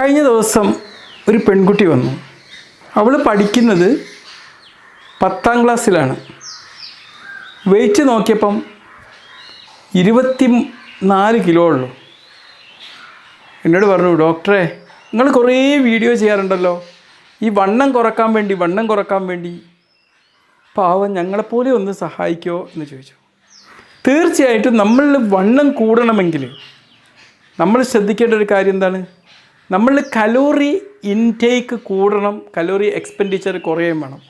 കഴിഞ്ഞ ദിവസം ഒരു പെൺകുട്ടി വന്നു. അവൾ പഠിക്കുന്നത് പത്താം ക്ലാസ്സിലാണ്. വെയിറ്റ് നോക്കിയപ്പം ഇരുപത്തി നാല് കിലോ ഉള്ളു. എന്നോട് പറഞ്ഞു ഡോക്ടറെ നിങ്ങൾ കുറേ വീഡിയോ ചെയ്യാറുണ്ടല്ലോ. ഈ വണ്ണം കുറയ്ക്കാൻ വേണ്ടി വണ്ണം കുറയ്ക്കാൻ വേണ്ടി പാവം ഞങ്ങളെപ്പോലെ ഒന്ന് സഹായിക്കുമോ എന്ന് ചോദിച്ചു. തീർച്ചയായിട്ടും നമ്മൾ വണ്ണം കൂടണമെങ്കിൽ നമ്മൾ ശ്രദ്ധിക്കേണ്ട ഒരു കാര്യം എന്താണ്? നമ്മൾ കലോറി ഇൻടേക്ക് കൂടണം കലോറി എക്സ്പെൻഡിച്ചർ കുറയുകയും വേണം.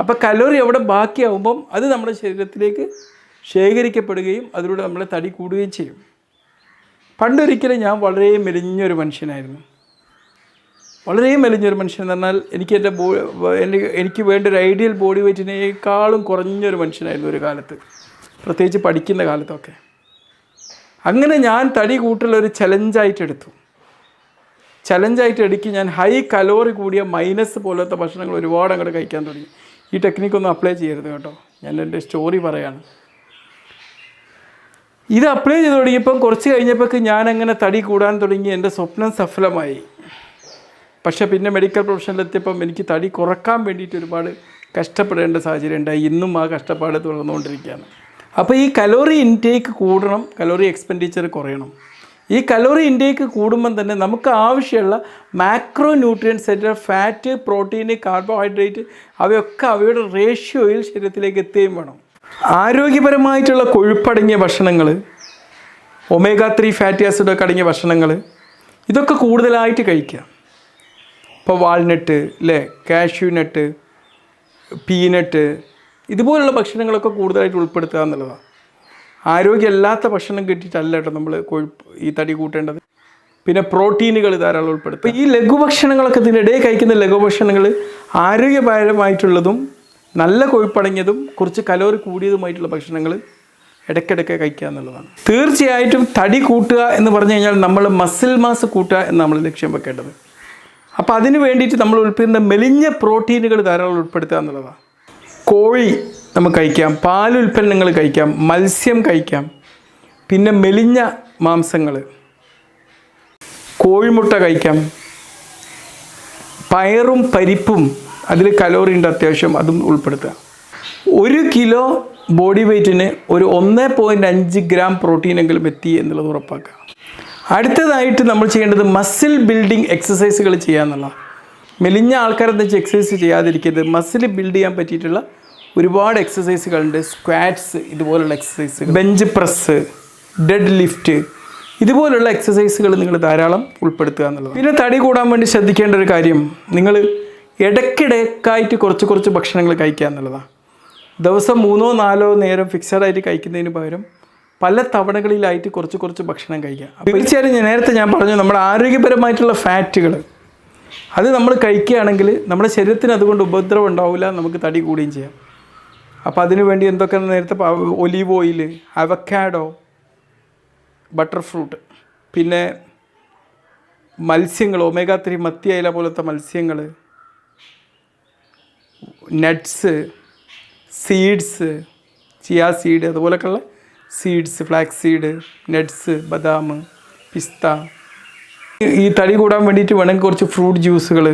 അപ്പോൾ കലോറി അവിടെ ബാക്കിയാവുമ്പം അത് നമ്മുടെ ശരീരത്തിലേക്ക് ശേഖരിക്കപ്പെടുകയും അതിലൂടെ നമ്മളെ തടി കൂടുകയും ചെയ്യും. പണ്ടൊരിക്കലും ഞാൻ വളരെ മെലിഞ്ഞൊരു മനുഷ്യനായിരുന്നു. വളരെ മെലിഞ്ഞൊരു മനുഷ്യൻ എന്ന് പറഞ്ഞാൽ എനിക്ക് എന്റെ ബോ എനിക്ക് വേണ്ട ഒരു ഐഡിയൽ ബോഡി വെയിറ്റിനേക്കാളും കുറഞ്ഞൊരു മനുഷ്യനായിരുന്നു ഒരു കാലത്ത്. പ്രത്യേകിച്ച് പഠിക്കുന്ന കാലത്തൊക്കെ. അങ്ങനെ ഞാൻ തടി കൂട്ടലൊരു ചലഞ്ചായിട്ട് എടുത്തു. ചലഞ്ചായിട്ട് എടുക്കി ഞാൻ ഹൈ കലോറി കൂടിയ മൈനസ് പോലത്തെ ഭക്ഷണങ്ങൾ ഒരുപാട് അങ്ങോട്ട് കഴിക്കാൻ തുടങ്ങി. ഈ ടെക്നിക്കൊന്നും അപ്ലൈ ചെയ്യരുത് കേട്ടോ. ഞാൻ എന്റെ സ്റ്റോറി പറയാണ്. ഇത് അപ്ലൈ ചെയ്ത് തുടങ്ങിയപ്പം കുറച്ച് കഴിഞ്ഞപ്പോഴേക്ക് ഞാൻ അങ്ങനെ തടി കൂടാൻ തുടങ്ങി എന്റെ സ്വപ്നം സഫലമായി. പക്ഷേ പിന്നെ മെഡിക്കൽ പ്രൊഫഷനിലെത്തിയപ്പം എനിക്ക് തടി കുറയ്ക്കാൻ വേണ്ടിയിട്ട് ഒരുപാട് കഷ്ടപ്പെടേണ്ട സാഹചര്യം ഉണ്ടായി. ഇന്നും ആ കഷ്ടപ്പാട് തുടർന്നുകൊണ്ടിരിക്കുകയാണ്. അപ്പോൾ ഈ കലോറി ഇൻടേക്ക് കൂടണം കലോറി എക്സ്പെൻഡിച്ചർ കുറയണം. ഈ കലോറി ഇൻടേക്ക് കൂടുമ്പം തന്നെ നമുക്ക് ആവശ്യമുള്ള macro nutrients fat protein carbohydrate അവയൊക്കെ അവയുടെ റേഷ്യോയിൽ ശരീരത്തിലേക്ക് എത്തുകയും വേണം. ആരോഗ്യപരമായിട്ടുള്ള കൊഴുപ്പടങ്ങിയ ഭക്ഷണങ്ങൾ ഒമേഗ ത്രീ ഫാറ്റി ആസിഡൊക്കെ അടങ്ങിയ ഭക്ഷണങ്ങൾ ഇതൊക്കെ കൂടുതലായിട്ട് കഴിക്കുക. ഇപ്പോൾ വാൾനട്ട് അല്ലേ കാഷ്യൂ നട്ട് പീനട്ട് ഇതുപോലുള്ള ഭക്ഷണങ്ങളൊക്കെ കൂടുതലായിട്ട് ഉൾപ്പെടുത്തുക എന്നുള്ളതാണ്. ആരോഗ്യമല്ലാത്ത ഭക്ഷണം കിട്ടിയിട്ടല്ല കേട്ടോ നമ്മൾ കൊഴുപ്പ് ഈ തടി കൂട്ടേണ്ടത്. പിന്നെ പ്രോട്ടീനുകൾ ധാരാളം ഉൾപ്പെടുത്തും ഈ ലഘുഭക്ഷണങ്ങളൊക്കെ ഇതിനിടെ കഴിക്കുന്ന ലഘുഭക്ഷണങ്ങൾ ആരോഗ്യപരമായിട്ടുള്ളതും നല്ല കൊഴുപ്പടങ്ങിയതും കുറച്ച് കലോറി കൂടിയതുമായിട്ടുള്ള ഭക്ഷണങ്ങൾ ഇടയ്ക്കിടയ്ക്ക് കഴിക്കുക എന്നുള്ളതാണ്. തീർച്ചയായിട്ടും തടി കൂട്ടുക എന്ന് പറഞ്ഞു കഴിഞ്ഞാൽ നമ്മൾ മസിൽ മാസ് കൂട്ടുക എന്ന് നമ്മൾ ലക്ഷ്യം വെക്കേണ്ടത്. അപ്പോൾ അതിന് വേണ്ടിയിട്ട് നമ്മൾ ഉൾപ്പെടുന്ന മെലിഞ്ഞ പ്രോട്ടീനുകൾ ധാരാളം ഉൾപ്പെടുത്തുക എന്നുള്ളതാണ്. കോഴി നമുക്ക് കഴിക്കാം. പാലുൽപ്പന്നങ്ങൾ കഴിക്കാം. മത്സ്യം കഴിക്കാം. പിന്നെ മെലിഞ്ഞ മാംസങ്ങൾ. കോഴിമുട്ട കഴിക്കാം. പയറും പരിപ്പും അതിൽ കലോറി ഉണ്ട് അത്യാവശ്യം അതും ഉൾപ്പെടുത്തുക. ഒരു കിലോ ബോഡി വെയ്റ്റിന് ഒരു ഒന്ന് പോയിന്റ് അഞ്ച് ഗ്രാം പ്രോട്ടീനെങ്കിലും എത്തി എന്നുള്ളത് ഉറപ്പാക്കുക. അടുത്തതായിട്ട് നമ്മൾ ചെയ്യേണ്ടത് മസിൽ ബിൽഡിംഗ് എക്സസൈസുകൾ ചെയ്യുക എന്നുള്ളതാണ്. മെലിഞ്ഞ ആൾക്കാരെന്ന് വെച്ചാൽ എക്സസൈസ് ചെയ്യാതിരിക്കരുത്. മസിൽ ബിൽഡ് ചെയ്യാൻ പറ്റിയിട്ടുള്ള ഒരുപാട് എക്സസൈസുകളുണ്ട് സ്ക്വാറ്റ്സ് ഇതുപോലുള്ള എക്സസൈസുകൾ ബെഞ്ച് പ്രസ് ഡെഡ് ലിഫ്റ്റ് ഇതുപോലുള്ള എക്സസൈസുകൾ നിങ്ങൾ ധാരാളം ഉൾപ്പെടുത്തുക എന്നുള്ളത് പിന്നെ തടി കൂടാൻ വേണ്ടി ശ്രദ്ധിക്കേണ്ട ഒരു കാര്യം നിങ്ങൾ ഇടയ്ക്കിടയ്ക്കായിട്ട് കുറച്ച് കുറച്ച് ഭക്ഷണങ്ങൾ കഴിക്കുക എന്നുള്ളതാണ്. ദിവസം മൂന്നോ നാലോ നേരം ഫിക്സഡായിട്ട് കഴിക്കുന്നതിന് പകരം പല തവണകളിലായിട്ട് കുറച്ച് കുറച്ച് ഭക്ഷണം കഴിക്കുക. തീർച്ചയായും നേരത്തെ ഞാൻ പറഞ്ഞു നമ്മുടെ ആരോഗ്യപരമായിട്ടുള്ള ഫാറ്റുകൾ അത് നമ്മൾ കഴിക്കുകയാണെങ്കിൽ നമ്മുടെ ശരീരത്തിന് അതുകൊണ്ട് ഉപദ്രവം ഉണ്ടാവില്ല നമുക്ക് തടി കൂടുകയും ചെയ്യാം. അപ്പോൾ അതിനു വേണ്ടി എന്തൊക്കെ നേരത്തെ olive oil avocado butter fruit പിന്നെ മത്സ്യങ്ങൾ ഒമേഗ ത്രീ മത്തി അയില പോലത്തെ മത്സ്യങ്ങൾ നട്ട്സ് സീഡ്സ് ചിയ സീഡ് അതുപോലൊക്കെയുള്ള സീഡ്സ് ഫ്ലാക്സ് സീഡ് നട്ട്സ് ബദാം പിസ്ത. ഈ തടി കൂടാൻ വേണ്ടിയിട്ട് വേണമെങ്കിൽ കുറച്ച് ഫ്രൂട്ട് ജ്യൂസുകൾ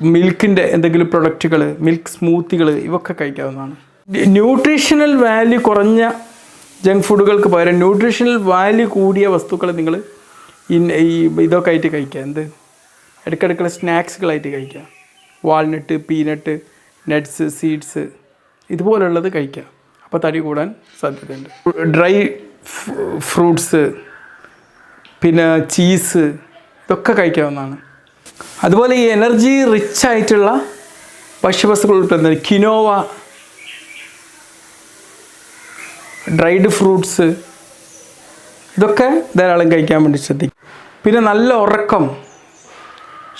മിൽക്കിന്റെ എന്തെങ്കിലും പ്രൊഡക്റ്റുകൾ മിൽക്ക് സ്മൂത്തികൾ ഇവയൊക്കെ കഴിക്കാവുന്നതാണ്. ന്യൂട്രീഷണൽ വാല്യൂ കുറഞ്ഞ ജങ്ക് ഫുഡുകൾക്ക് പകരം ന്യൂട്രീഷണൽ വാല്യൂ കൂടിയ വസ്തുക്കൾ നിങ്ങൾ ഈ ഇതൊക്കെ ആയിട്ട് കഴിക്കുക എന്ത്? ഇടയ്ക്കിടയ്ക്കുള്ള സ്നാക്സുകളായിട്ട് കഴിക്കുക വാൾനട്ട് പീനട്ട് നട്ട്സ് സീഡ്സ് ഇതുപോലുള്ളത് കഴിക്കുക അപ്പോൾ തടി കൂടാൻ സാധ്യതയുണ്ട്. ഡ്രൈ ഫ്രൂട്ട്സ് പിന്നെ ചീസ് ഇതൊക്കെ കഴിക്കാവുന്നതാണ്. അതുപോലെ ഈ എനർജി റിച്ച് ആയിട്ടുള്ള ഭക്ഷ്യവസ്തുക്കൾ ഉൾപ്പെടുന്നത് കിനോവ ഡ്രൈഡ് ഫ്രൂട്ട്സ് ഇതൊക്കെ ധാരാളം കഴിക്കാൻ വേണ്ടി ശ്രദ്ധിക്കും. പിന്നെ നല്ല ഉറക്കം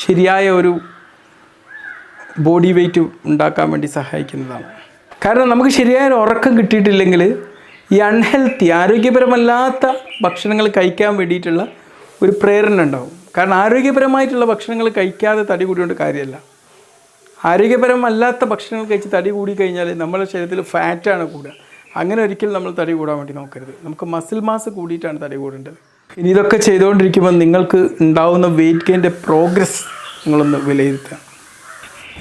ശരിയായ ഒരു ബോഡി വെയ്റ്റ് ഉണ്ടാക്കാൻ വേണ്ടി സഹായിക്കുന്നതാണ്. കാരണം നമുക്ക് ശരിയായ ഒരു ഉറക്കം കിട്ടിയിട്ടില്ലെങ്കിൽ ഈ അൺഹെൽത്തി ആരോഗ്യപരമല്ലാത്ത ഭക്ഷണങ്ങൾ കഴിക്കാൻ വേണ്ടിയിട്ടുള്ള ഒരു പ്രേരണ ഉണ്ടാവും. കാരണം ആരോഗ്യപരമായിട്ടുള്ള ഭക്ഷണങ്ങൾ കഴിക്കാതെ തടി കൂടിയോണ്ട് കാര്യമല്ല ആരോഗ്യപരമല്ലാത്ത ഭക്ഷണങ്ങൾ കഴിച്ച് തടി കൂടി കഴിഞ്ഞാൽ നമ്മുടെ ശരീരത്തിൽ ഫാറ്റാണ് കൂടുക. അങ്ങനെ ഒരിക്കലും നമ്മൾ തടി കൂടാൻ വേണ്ടി നോക്കരുത്. നമുക്ക് മസിൽ മാസ് കൂടിയിട്ടാണ് തടി കൂടേണ്ടത് ഇനി ഇതൊക്കെ ചെയ്തുകൊണ്ടിരിക്കുമ്പോൾ നിങ്ങൾക്ക് ഉണ്ടാവുന്ന വെയിറ്റ് ഗെയിന്റെ പ്രോഗ്രസ് നിങ്ങളൊന്ന് വിലയിരുത്തുക.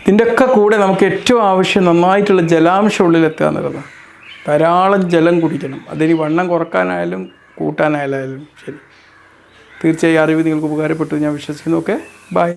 ഇതിന്റെയൊക്കെ കൂടെ നമുക്ക് ഏറ്റവും ആവശ്യം നന്നായിട്ടുള്ള ജലാംശം ഉള്ളിലെത്തുക എന്നുള്ളതാണ് ധാരാളം ജലം കുടിക്കണം. അതിന് വണ്ണം കുറക്കാനായാലും കൂട്ടാനായാലും ശരി. തീർച്ചയായും അറിവ് നിങ്ങൾക്ക് ഉപകാരപ്പെട്ടു ഞാൻ വിശ്വസിക്കുന്നു. Okay bye